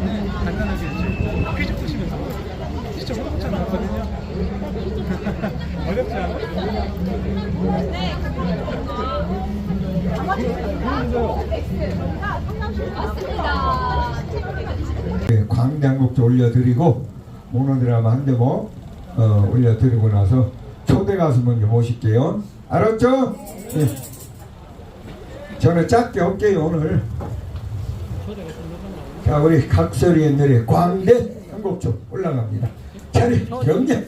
간단하게 이제 퀴즈 푸시면서 진짜 어렵지 않았거든요. 어렵지 않아. 네, 광장곡도 올려드리고 모노드라마 한 대목 어, 올려드리고 나서 초대 가수 먼저 모실게요. 알았죠? 네. 저는 짧게 할게요 오늘. 자 우리 각설이의 노래 광대 한곡 좀 올라갑니다. 차례 경례.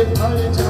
Hare Hare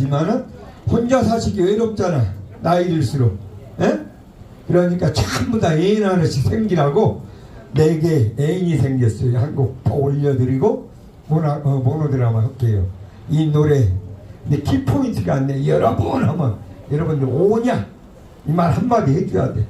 늦었지만은 혼자 사시기 외롭잖아. 나이 들수록. 에? 그러니까 전부 다 애인 하나씩 생기라고 네개 애인이 생겼어요. 한곡 더 올려드리고 모노, 어, 모노드라마 할게요. 이 노래. 근데 키포인트가 안돼. 여러 번 하면 여러분들 오냐? 이 말 한마디 해줘야 돼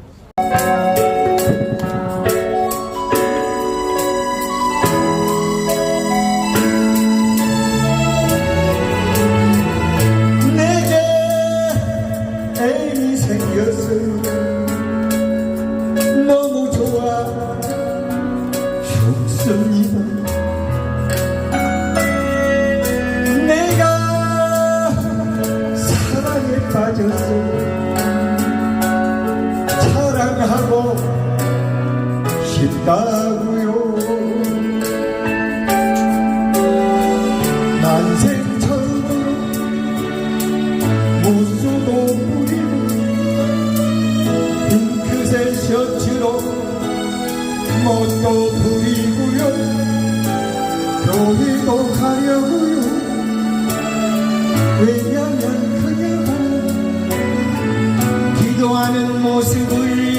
사는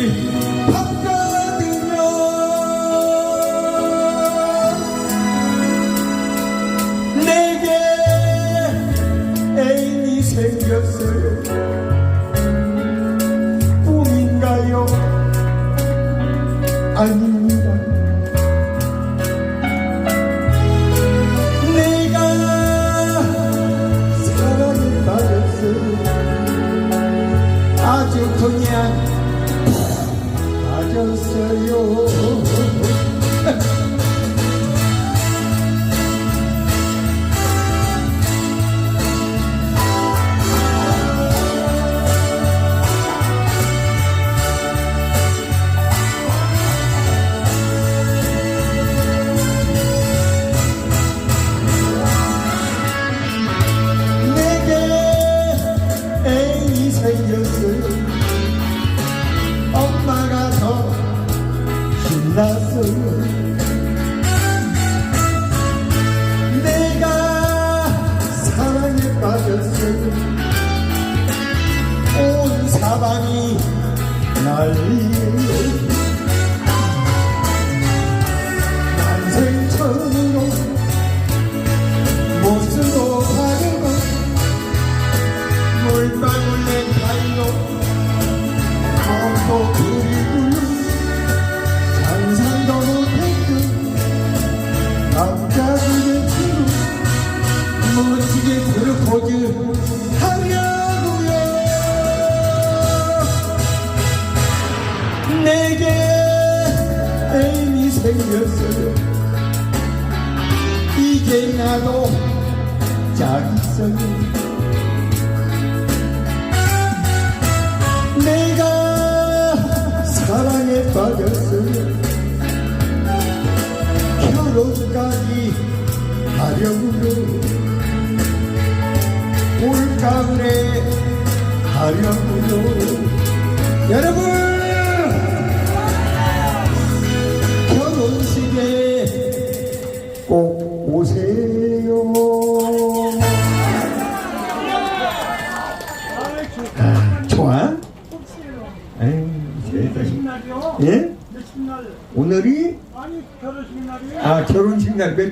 그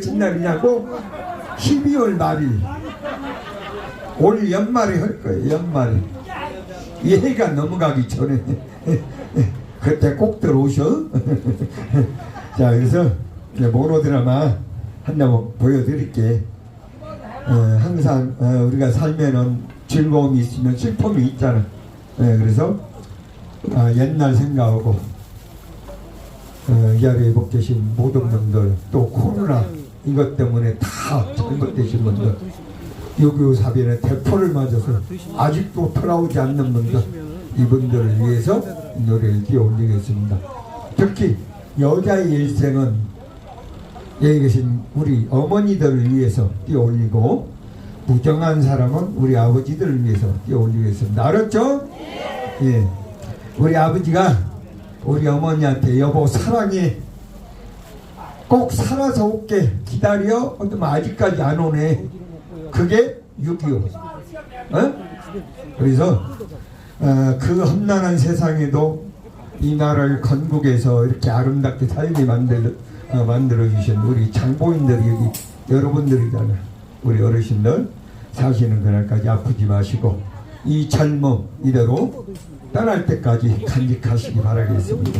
며칠 날이냐고? 12월 말일 올 연말에 할 거예요 연말에. 이 해가 넘어가기 전에. 그때 꼭 들어오셔. 자 그래서 모노드라마 한번 보여드릴게. 어, 항상 어, 우리가 살면은 즐거움이 있으면 슬픔이 있잖아. 예, 그래서 아, 옛날 생각하고 어, 이 자리에 못 계신 모든 분들 또 코로나 이것 때문에 다 잘못되신 분들 유교 사변의 대포를 맞아서 아직도 돌아오지 않는 분들 이분들을 위해서 이 노래를 띄워 올리겠습니다 특히 여자의 일생은 여기 계신 우리 어머니들을 위해서 띄워 올리고 부정한 사람은 우리 아버지들을 위해서 띄워 올리겠습니다 알았죠? 예. 우리 아버지가 우리 어머니한테 여보 사랑해 꼭 살아서 올게 기다려 근데 아직까지 안 오네 그게 6.25 어? 그래서 어, 그 험난한 세상에도 이 나라를 건국해서 이렇게 아름답게 살게 만들, 어, 만들어 주신 우리 장보인들이 여기 여러분들이잖아 우리 어르신들 사시는 그날까지 아프지 마시고 이 젊음 이대로 떠날 때까지 간직하시기 바라겠습니다.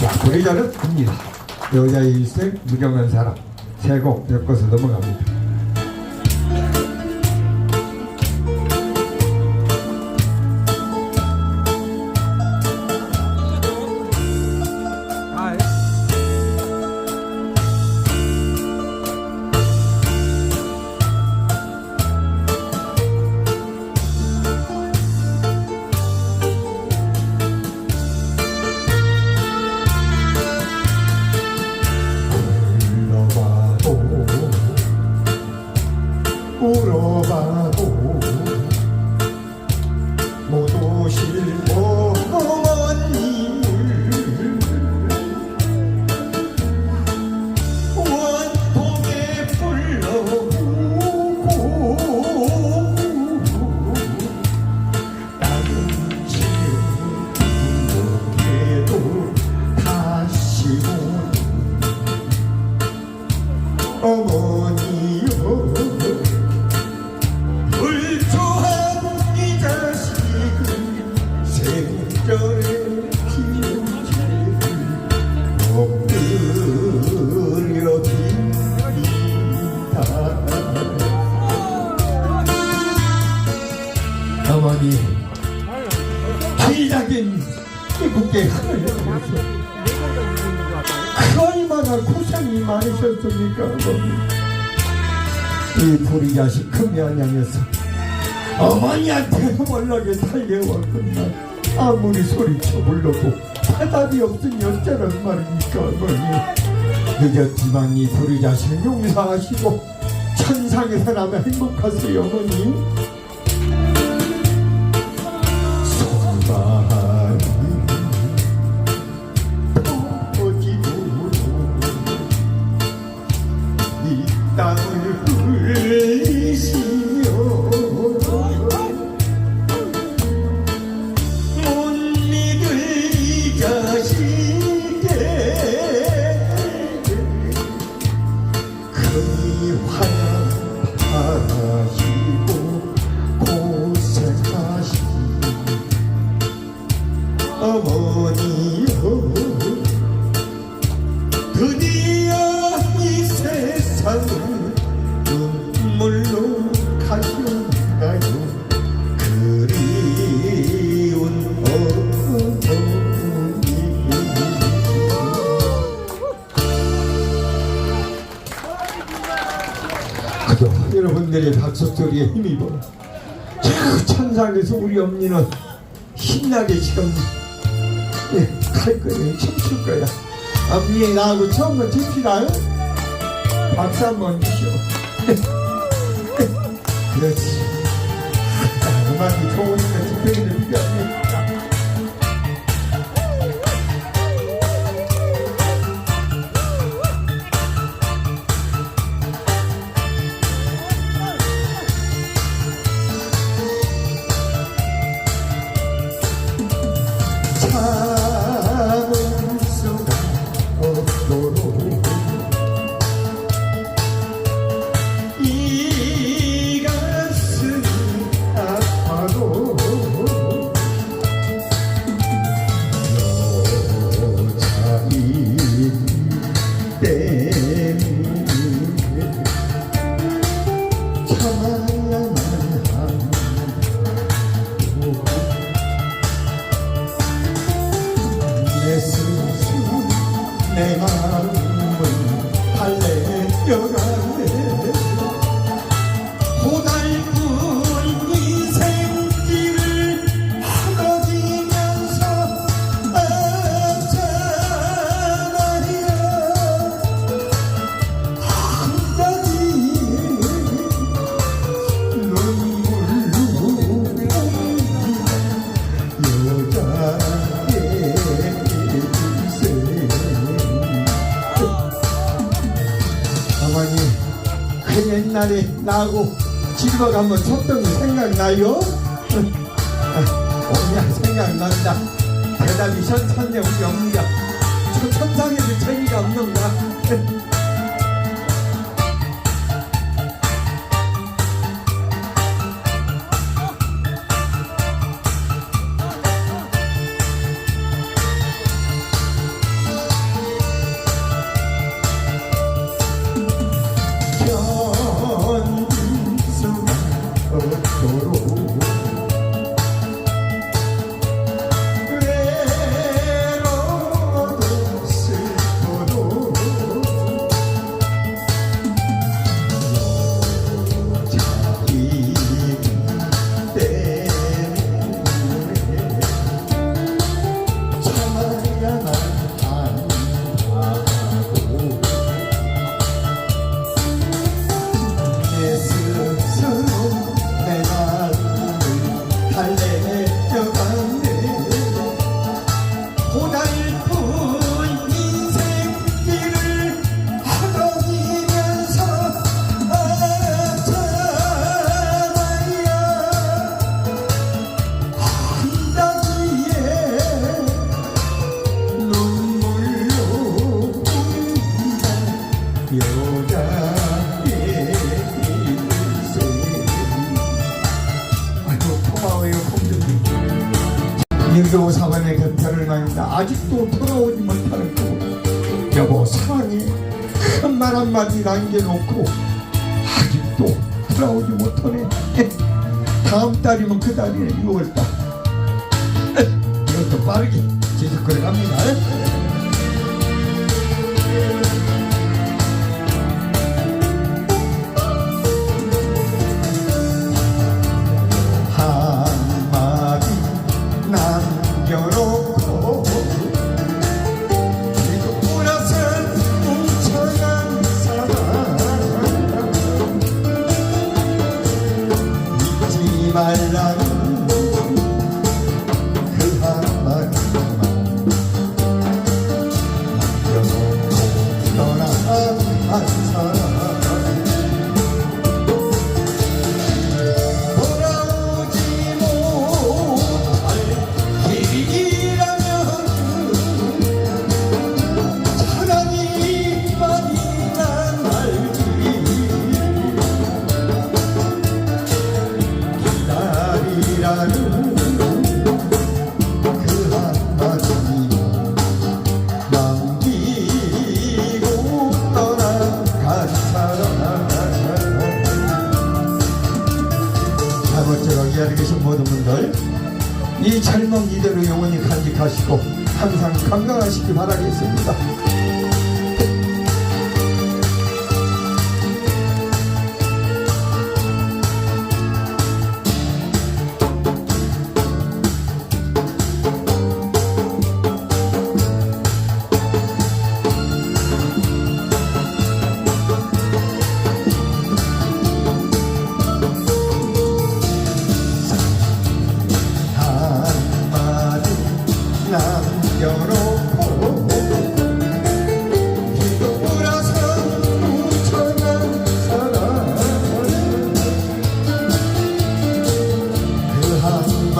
자, 노래자는 합니다. 여자의 일생 무정한 사람 세곡 엮어서 넘어갑니다. puro 어머니 길다긴 이국계 하늘에서 얼마나 고생이 많으셨습니까 어머니? 이 불이 자식 금이 아니어서 어머니한테 월락에 달려왔건만 아무리 소리쳐 불러도 대답이 없으니 어쩌란 말입니까 어머니? 늦었지만 이 불이 자식 용서하시고 천상에 살아면 행복하세요 어머니 여러분들의 박수 소리에 힘입어. 저 천상에서 우리 엄니는 신나게 지금 예, 갈 거야 춤출 거야. 엄니 나하고 처음으로 춥시다 응? 박수 한번 주시오. 그렇지. 음악이 좋으니까 집행이 필요하네 그 옛날에 나하고 집에 가면 쳤던 거 생각나요? 어머니야 생각난다. 대답이 어머니야 저 천상에도 재미가 없는가 인도 사반의 그편을 만니다. 아직도 돌아오지 못하는 거 여보 사랑이 큰 말 한마디 남겨놓고 아직도 돌아오지 못하네. 다음 달이면 그 달이네 6월달. 이것도 빠르게 지속거려 갑니다. My love. 자물쇠로 여기 계신 모든 분들 이 젊은 이대로 영원히 간직하시고 항상 건강하시기 바라겠습니다.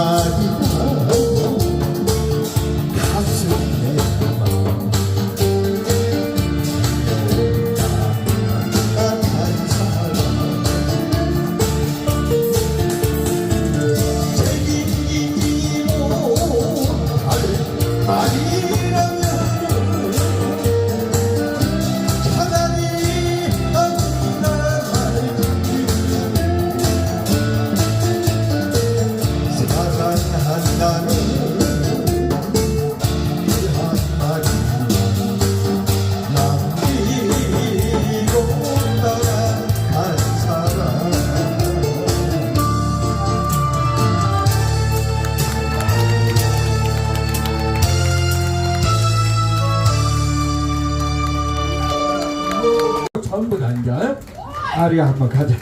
my. 사는 건 아닌가? 아리야 한번 가자.